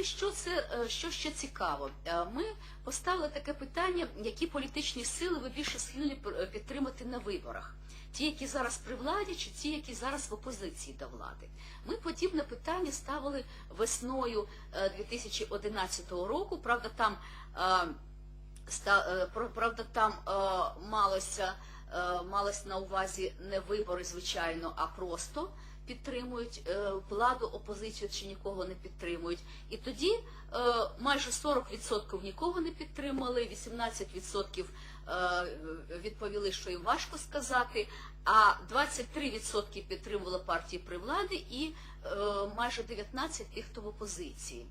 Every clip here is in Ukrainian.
Далі, що це е, що ще цікаво? Е, Ми поставили таке питання, які політичні сили ви більше схильні підтримати на виборах. Ті, які зараз при владі, чи ті, які зараз в опозиції до влади. Ми подібне питання ставили весною е, 2011 року. Правда, там е, е, правда, там е, малося, е, малось на увазі не вибори, звичайно, а просто підтримують е, владу, опозицію чи нікого не підтримують. І тоді е, майже 40% нікого не підтримали, 18% е, відповіли, що їм важко сказати, а 23% підтримували партії при владі і майже 19% тих, хто в опозиції.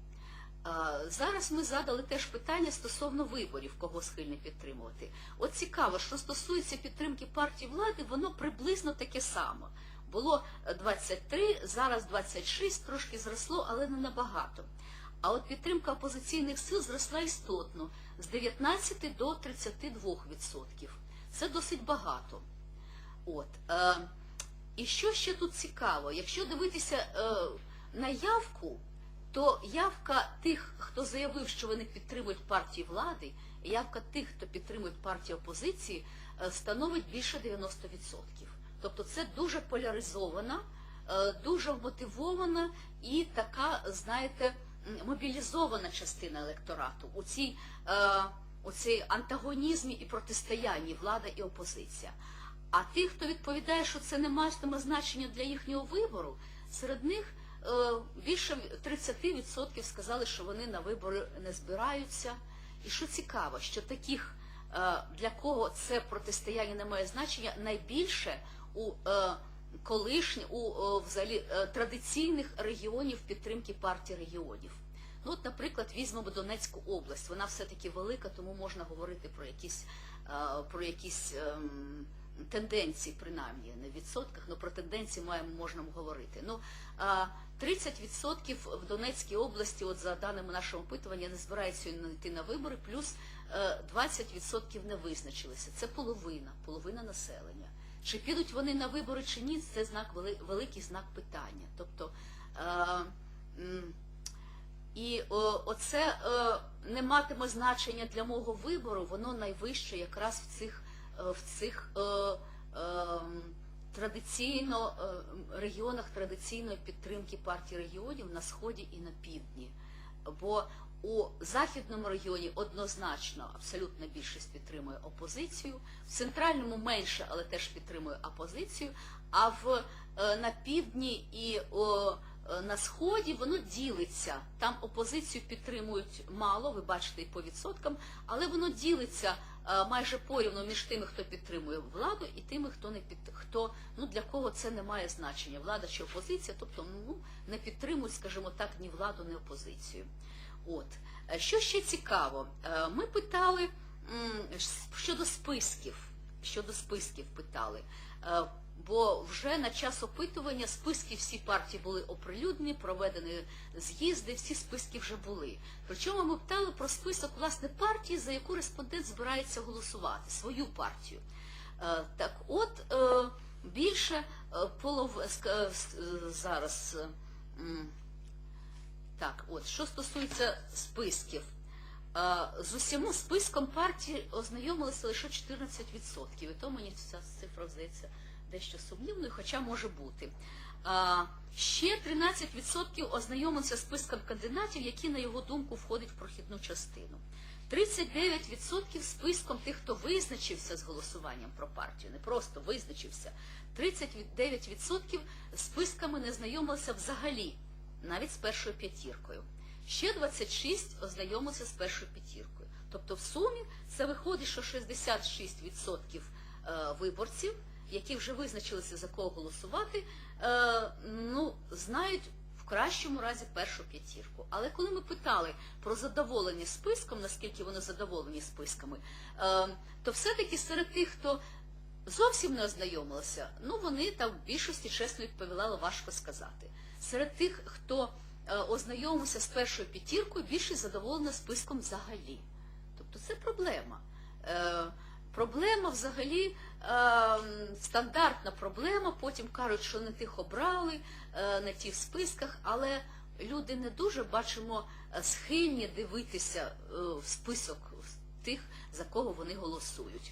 Зараз ми задали теж питання стосовно виборів, кого схильні підтримувати. От цікаво, що стосується підтримки партії влади, воно приблизно таке саме. Було е, 23, зараз 26, трошки зросло, але не набагато. А от підтримка опозиційних сил зросла істотно з 19 до 32 відсотків. Це досить багато. От. Е, і що ще тут цікаво? Якщо дивитися е, на явку, то явка тих, хто заявив, що вони підтримують партії влади, явка тих, хто підтримує партії опозиції, е, становить більше 90%. Тобто це дуже поляризована, е, дуже вмотивована і така, знаєте, мобілізована частина електорату у цій, е, у цій антагонізмі і протистоянні влада і опозиція. А тих, хто відповідає, що це не матиме значення для їхнього вибору, серед них е, більше 30% сказали, що вони на вибори не збираються. І що цікаво, що таких, для кого це протистояння не має значення, найбільше у е, колишні, у е, взагалі е, традиційних регіонів підтримки партії регіонів. Ну, от, наприклад, візьмемо Донецьку область. Вона все-таки велика, тому можна говорити про якісь, про якісь ем, тенденції, принаймні, не в відсотках, але про тенденції маємо, можна говорити. Ну, а 30% в Донецькій області, от за даними нашого опитування, не збираються йти на вибори, плюс е, 20% не визначилися. Це половина, половина населення. Чи підуть вони на вибори чи ні, це знак великий знак питання. Тобто е, і оце е, не матиме значення для мого вибору, воно найвище якраз в цих, е, в цих е, е, традиційно е, регіонах традиційної підтримки партії регіонів на сході і на півдні. Бо у західному регіоні однозначно абсолютна більшість підтримує опозицію, в центральному менше, але теж підтримує опозицію. А в е, на півдні і о, е, на сході воно ділиться. Там опозицію підтримують мало, ви бачите і по відсоткам, але воно ділиться е, майже порівну між тими, хто підтримує владу, і тими, хто не під хто ну для кого це не має значення, влада чи опозиція, тобто ну не підтримують, скажімо так, ні владу, ні опозицію. От Е, що ще цікаво, Е, ми питали щодо списків. Щодо списків питали. Е, Бо вже на час опитування списки всі партії були оприлюднені, проведені з'їзди, всі списки вже були. Причому ми питали про список власне партії, за яку респондент збирається голосувати, свою партію. Так от більше полов... зараз. Е, Так, от, що стосується списків. Е, З усім списком партії ознайомилися лише 14%. І то мені ця цифра здається дещо сумнівною, хоча може бути. А, Ще 13% ознайомилися з списком кандидатів, які, на його думку, входять в прохідну частину. 39% списком тих, хто визначився з голосуванням про партію, не просто визначився. 39% списками не знайомилися взагалі, навіть з першою п'ятіркою. Ще 26 ознайомилися з першою п'ятіркою. Тобто в сумі це виходить, що 66% е, виборців, які вже визначилися за кого голосувати, е, ну, знають в кращому разі першу п'ятірку. Але коли ми питали про задоволення списком, наскільки вони задоволені списками, е, то все-таки серед тих, хто зовсім не ознайомилися, ну вони там в більшості чесно відповіли, але важко сказати. Серед тих, хто е, ознайомився з першою п'ятіркою, більшість задоволена списком взагалі. Тобто це проблема. Е, проблема взагалі е, стандартна проблема. Потім кажуть, що не тих обрали, не ті в списках, але люди не дуже бачимо схильні дивитися в список тих, за кого вони голосують.